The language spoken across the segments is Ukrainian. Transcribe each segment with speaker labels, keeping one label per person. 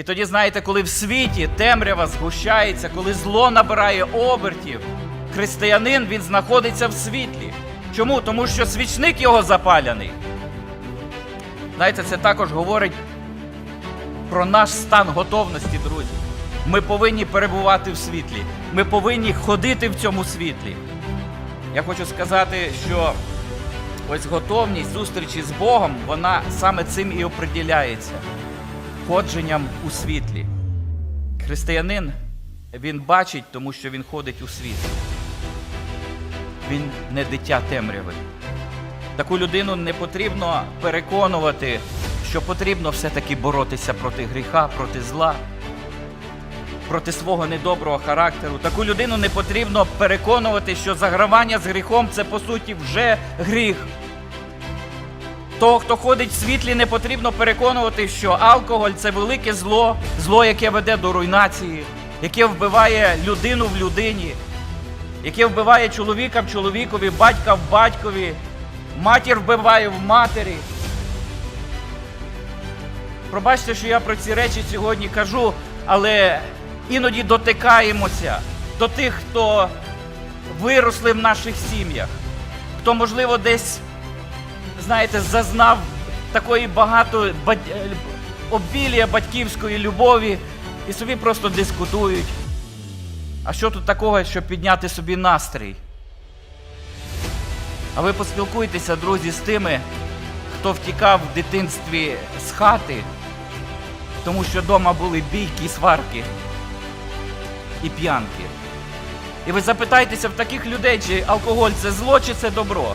Speaker 1: І тоді, знаєте, коли в світі темрява згущається, коли зло набирає обертів, християнин він знаходиться в світлі. Чому? Тому що свічник його запаляний. Знаєте, це також говорить про наш стан готовності, друзі. Ми повинні перебувати в світлі. Ми повинні ходити в цьому світлі. Я хочу сказати, що ось готовність зустрічі з Богом, вона саме цим і оприділяється ходженням у світлі. Християнин він бачить, тому що він ходить у світлі. Він не дитя темряви. Таку людину не потрібно переконувати, що потрібно все-таки боротися проти гріха, проти зла, проти свого недоброго характеру. Таку людину не потрібно переконувати, що загравання з гріхом це по суті вже гріх. Того, хто ходить в світлі, не потрібно переконувати, що алкоголь це велике зло, зло, яке веде до руйнації, яке вбиває людину в людині, яке вбиває чоловіка в чоловікові, батька в батькові, матір вбиває в матері. Пробачте, що я про ці речі сьогодні кажу, але іноді дотикаємося до тих, хто виросли в наших сім'ях, хто, можливо, десь знаєте, зазнав такої багато бать... е, обілія батьківської любові і собі просто дискутують. А що тут такого, щоб підняти собі настрій? А ви поспілкуйтеся, друзі, з тими, хто втікав в дитинстві з хати, тому що вдома були бійки, сварки і п'янки. І ви запитайтеся в таких людей, чи алкоголь це зло, чи це добро.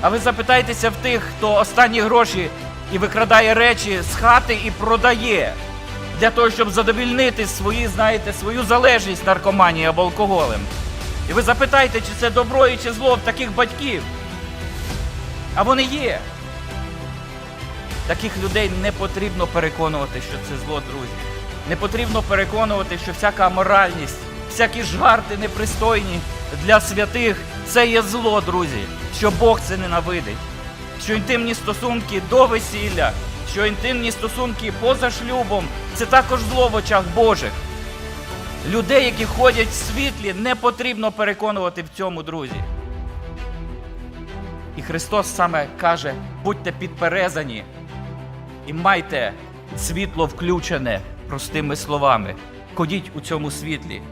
Speaker 1: А ви запитайтеся в тих, хто останні гроші і викрадає речі з хати і продає для того, щоб задовільнити свої, знаєте, свою залежність наркоманії або алкоголем. І ви запитайте, чи це добро і чи зло в таких батьків. А вони є. Таких людей не потрібно переконувати, що це зло, друзі. Не потрібно переконувати, що всяка моральність, всякі жарти непристойні для святих це є зло, друзі, що Бог це ненавидить. Що інтимні стосунки до весілля, що інтимні стосунки поза шлюбом це також зло в очах Божих. Людей, які ходять в світлі, не потрібно переконувати в цьому, друзі. І Христос саме каже: будьте підперезані і майте світло включене простими словами. Ходіть у цьому світлі.